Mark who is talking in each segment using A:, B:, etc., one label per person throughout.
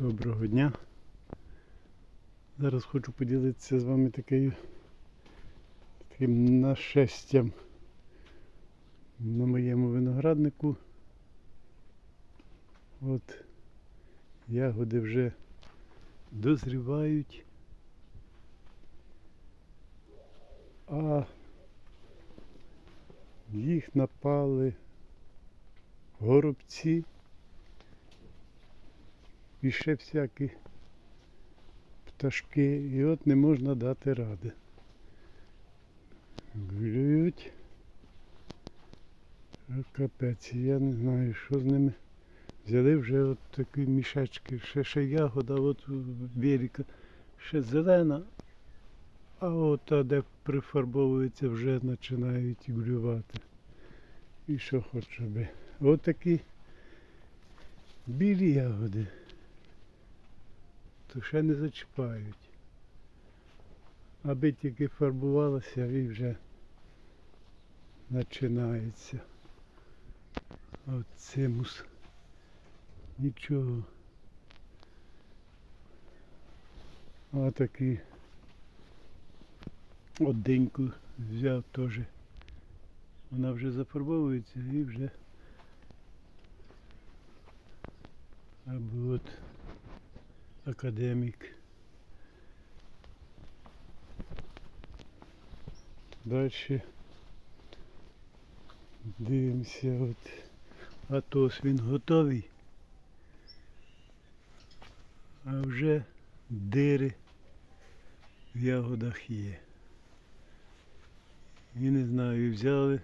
A: Доброго дня. Зараз хочу поділитися з вами такою, таким нашестям на моєму винограднику. От ягоди вже дозрівають. А їх напали горобці і ще всякі пташки. І от не можна дати ради. Глюють. Капець, я не знаю, що з ними. Взяли вже от такі мішечки, ще ще ягода, от Віріка, ще зелена, а от де прифарбовується, вже починають глювати. І що хоч би. От білі ягоди. То ще не зачіпають. Аби тільки фарбувалося і вже починається. От цимус. Нічого. А такий от деньку взяв теж. Вона вже зафарбовується і вже або от академік. Далі дивимося от Атос він готовий. А вже дири в ягодах є. І не знаю, взяли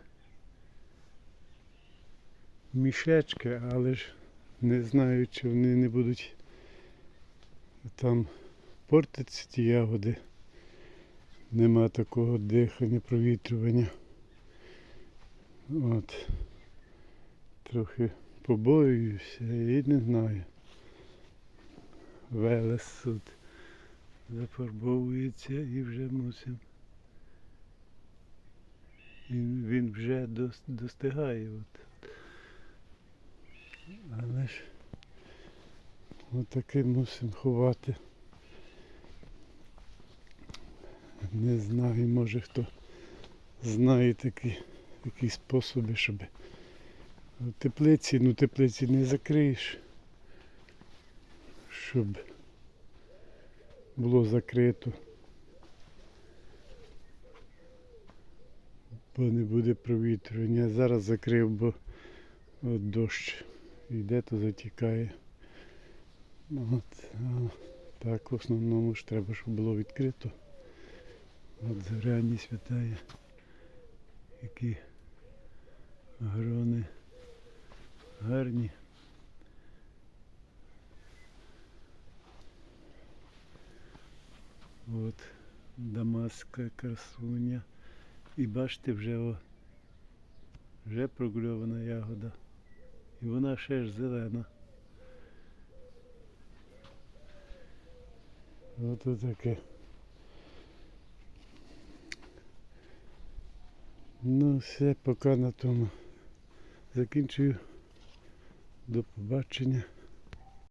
A: мішечки, але ж не знаю, чи вони не будуть там портитися ті ягоди. Нема такого дихання, провітрювання. От. Трохи побоююся і не знаю. Велес тут зафарбовується і вже мусимо. Він, він вже достигає. От. Але ж отаки мусимо ховати. Не знаю, може хто знає такі, такі способи, щоб в теплиці, ну теплиці не закриєш, щоб було закрито. Бо не буде провітрювання. Зараз закрив, бо дощ йде, то затікає. От, так в основному ж треба, щоб було відкрито. От зоряні святає, які грони гарні. От Дамаска красуня. І бачите, вже о, вже прогульована ягода. І вона ще ж зелена. От таке. Ну все, поки на тому закінчую. До побачення.